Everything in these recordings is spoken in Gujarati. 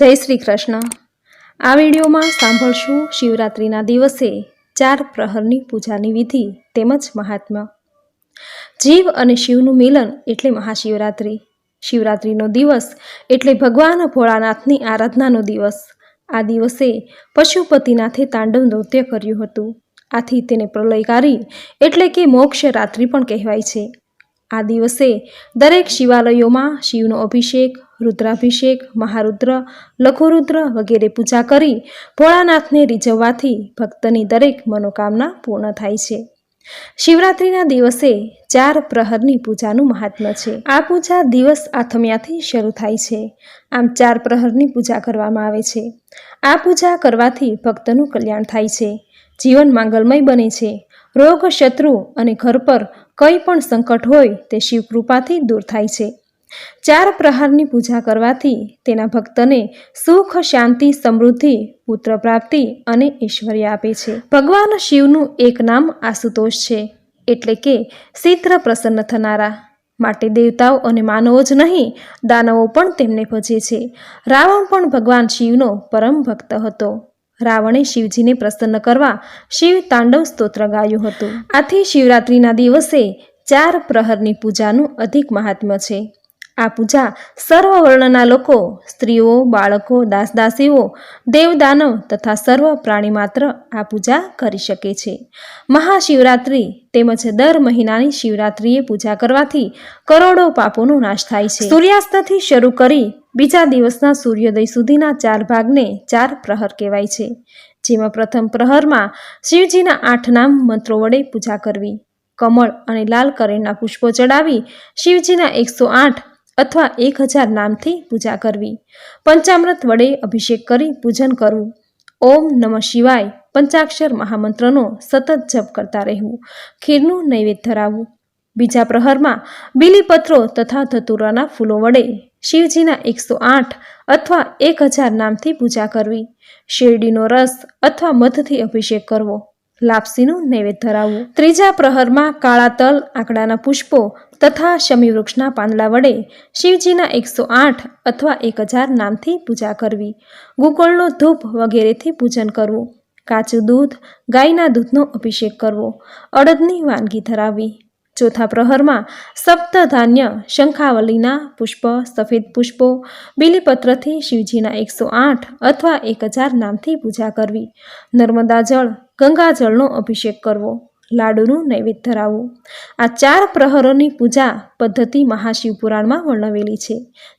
જય શ્રી કૃષ્ણ. આ વિડીયોમાં સાંભળશું શિવરાત્રિના દિવસે ચાર પ્રહરની પૂજાની વિધિ તેમજ મહાત્મ્ય. જીવ અને શિવનું મિલન એટલે મહાશિવરાત્રિ. શિવરાત્રિનો દિવસ એટલે ભગવાન ભોળાનાથની આરાધનાનો દિવસ. આ દિવસે પશુપતિનાથે તાંડવ નૃત્ય કર્યું હતું. આથી તેને પ્રલયકારી એટલે કે મોક્ષ રાત્રિ પણ કહેવાય છે. આ દિવસે દરેક શિવાલયોમાં શિવનો અભિષેક રુદ્રાભિષેક, મહારુદ્ર, લઘુરુદ્ર વગેરે પૂજા કરી ભોળાનાથને રીઝવવાથી ભક્તની દરેક મનોકામના પૂર્ણ થાય છે. શિવરાત્રિના દિવસે ચાર પ્રહરની પૂજાનું મહાત્મ્ય છે. આ પૂજા દિવસ આથમ્યાથી શરૂ થાય છે. આમ ચાર પ્રહરની પૂજા કરવામાં આવે છે. આ પૂજા કરવાથી ભક્તનું કલ્યાણ થાય છે. જીવન માંગલમય બને છે. રોગ શત્રુ અને ઘર પર કંઈ પણ સંકટ હોય તે શિવકૃપાથી દૂર થાય છે. ચાર પ્રહારની પૂજા કરવાથી તેના ભક્તને સુખ, શાંતિ, સમૃદ્ધિ, પુત્ર પ્રાપ્તિ અને ઐશ્વર્ય આપે છે. ભગવાન શિવનું એક નામ આશુતોષ છે, એટલે કે શીઘ્ર પ્રસન્ન થનારા. માટે દેવતાઓ અને માનવો જ નહીં, દાનવો પણ તેમને ભજે છે. રાવણ પણ ભગવાન શિવનો પરમ ભક્ત હતો. રાવણે શિવજીને પ્રસન્ન કરવા શિવ તાંડવ સ્તોત્ર ગાયું હતું. આથી શિવરાત્રિના દિવસે ચાર પ્રહરની પૂજાનું અધિક મહાત્મ્ય છે. આ પૂજા સર્વ વર્ણના લોકો, સ્ત્રીઓ, બાળકો, દાસદાસીઓ, દેવદાનવ તથા સર્વ પ્રાણી માત્ર આ પૂજા કરી શકે છે. મહાશિવરાત્રિ તેમજ દર મહિનાની શિવરાત્રિએ પૂજા કરવાથી કરોડો પાપોનો નાશ થાય છે. સૂર્યાસ્તથી શરૂ કરી બીજા દિવસના સૂર્યોદય સુધીના ચાર ભાગને ચાર પ્રહર કહેવાય છે. જેમાં પ્રથમ પ્રહરમાં શિવજીના આઠ નામ મંત્રો વડે પૂજા કરવી. કમળ અને લાલ કરેણના પુષ્પો ચડાવી શિવજીના એકસો આઠ અથવા એક હજાર નામથી પૂજા કરવી. પંચામૃત વડે અભિષેક કરી પૂજન કરવું. ઓમ નમઃ શિવાય પંચાક્ષર મહામંત્રનો સતત જપ કરતા રહેવું. ખીરનું નૈવેદ્ય ધરાવવું. બીજા પ્રહરમાં બીલીપત્રો તથા ધતુરાના ફૂલો વડે શિવજીના એકસો આઠ અથવા એક હજાર નામથી પૂજા કરવી. શેરડીનો રસ અથવા મધથી અભિષેક કરવો. લાપસીનું નૈવેદ્ય ધરાવવું ત્રીજા પ્રહરમાં કાળા તલ, આંકડાના પુષ્પો તથા શમી વૃક્ષના પાંદડા વડે શિવજીના એકસો આઠ અથવા એક હજાર નામથી પૂજા કરવી. ગુગળનો ધૂપ વગેરેથી પૂજન કરવું. કાચું દૂધ, ગાયના દૂધનો અભિષેક કરવો. અડદની વાનગી ધરાવવી. ચોથા પ્રહરમાં સપ્તધાન્ય શંખાવલીના પુષ્પ, સફેદ પુષ્પો, બિલીપત્રથી શિવજીના એકસો આઠ અથવા એક હજાર નામથી પૂજા કરવી. નર્મદા જળ ગંગાજળનો અભિષેક કરવો. લાડુનું નૈવેદ્ય ધરાવવું. આ ચાર પ્રહરોની પૂજા પદ્ધતિ મહાશિવ પુરાણમાં વર્ણવેલી છે.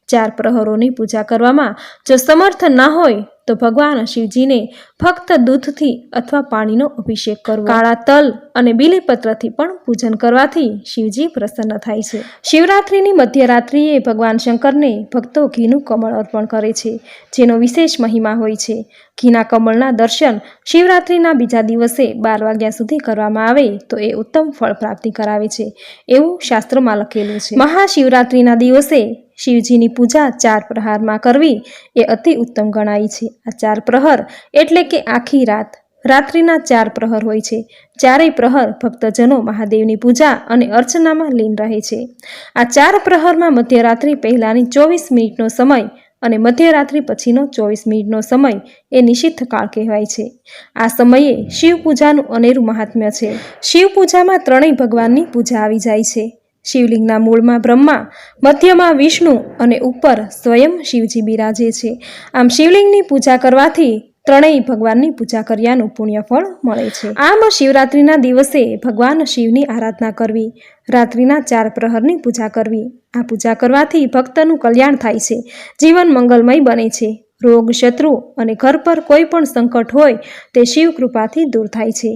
ચાર પ્રહરોની પૂજા કરવામાં જો સમર્થ ના હોય તો ભગવાન શિવજીને ફક્ત દૂધથી અથવા પાણીનો અભિષેક કરવો. કાળા તલ અને બીલીપત્રથી પણ પૂજન કરવાથી શિવજી પ્રસન્ન થાય છે. શિવરાત્રિની મધ્યરાત્રિએ ભગવાન શંકરને ભક્તો ઘીનું કમળ અર્પણ કરે છે જેનો વિશેષ મહિમા હોય છે. ઘીના કમળના દર્શન શિવરાત્રિના બીજા દિવસે બાર વાગ્યા સુધી કરવામાં આવે તો એ ઉત્તમ ફળ પ્રાપ્તિ કરાવે છે એવું શાસ્ત્રમાં લખેલું છે. મહાશિવરાત્રિના દિવસે શિવજીની પૂજા ચાર પ્રહારમાં કરવી એ અતિ ઉત્તમ ગણાય છે. આ ચાર પ્રહર એટલે કે આખી રાત. રાત્રિના ચાર પ્રહર હોય છે. ચારેય પ્રહર ભક્તજનો મહાદેવની પૂજા અને અર્ચનામાં લીન રહે છે. આ ચાર પ્રહરમાં મધ્યરાત્રિ પહેલાંની ચોવીસ મિનિટનો સમય અને મધ્યરાત્રિ પછીનો ચોવીસ મિનિટનો સમય એ નિષિદ્ધ કાળ કહેવાય છે. આ સમયે શિવ પૂજાનું અનેરું મહાત્મ્ય છે. શિવ પૂજામાં ત્રણેય ભગવાનની પૂજા આવી જાય છે. શિવલિંગના મૂળમાં બ્રહ્મા, મધ્યમાં વિષ્ણુ અને ઉપર સ્વયં શિવજી બિરાજે છે. આમ શિવલિંગની પૂજા કરવાથી ત્રણેય ભગવાનની પૂજા કર્યાનું પુણ્યફળ મળે છે. આમ શિવરાત્રિના દિવસે ભગવાન શિવની આરાધના કરવી, રાત્રિના ચાર પ્રહરની પૂજા કરવી, આ પૂજા કરવાથી ભક્તનું કલ્યાણ થાય છે, જીવન મંગલમય બને છે. રોગ, શત્રુ અને ઘર પર કોઈ પણ સંકટ હોય તે શિવ કૃપાથી દૂર થાય છે.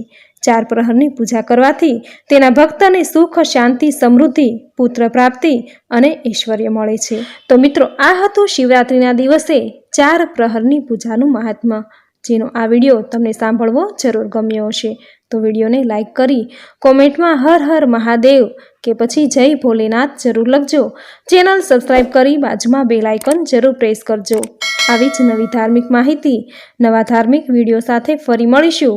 ચાર પ્રહરની પૂજા કરવાથી તેના ભક્તને સુખ, શાંતિ, સમૃદ્ધિ, પુત્ર પ્રાપ્તિ અને ઐશ્વર્ય મળે છે. તો મિત્રો, આ હતું શિવરાત્રિના દિવસે ચાર પ્રહરની પૂજાનું મહાત્મ્ય જેનો આ વીડિયો તમને સાંભળવો જરૂર ગમ્યો હશે. તો વિડીયોને લાઇક કરી, કોમેન્ટમાં હર હર મહાદેવ કે પછી જય ભોલેનાથ જરૂર લખજો. ચેનલ સબસ્ક્રાઈબ કરી બાજુમાં બેલ આઇકન જરૂર પ્રેસ કરજો. આવી જ નવી ધાર્મિક માહિતી, નવા ધાર્મિક વીડિયો સાથે ફરી મળીશું.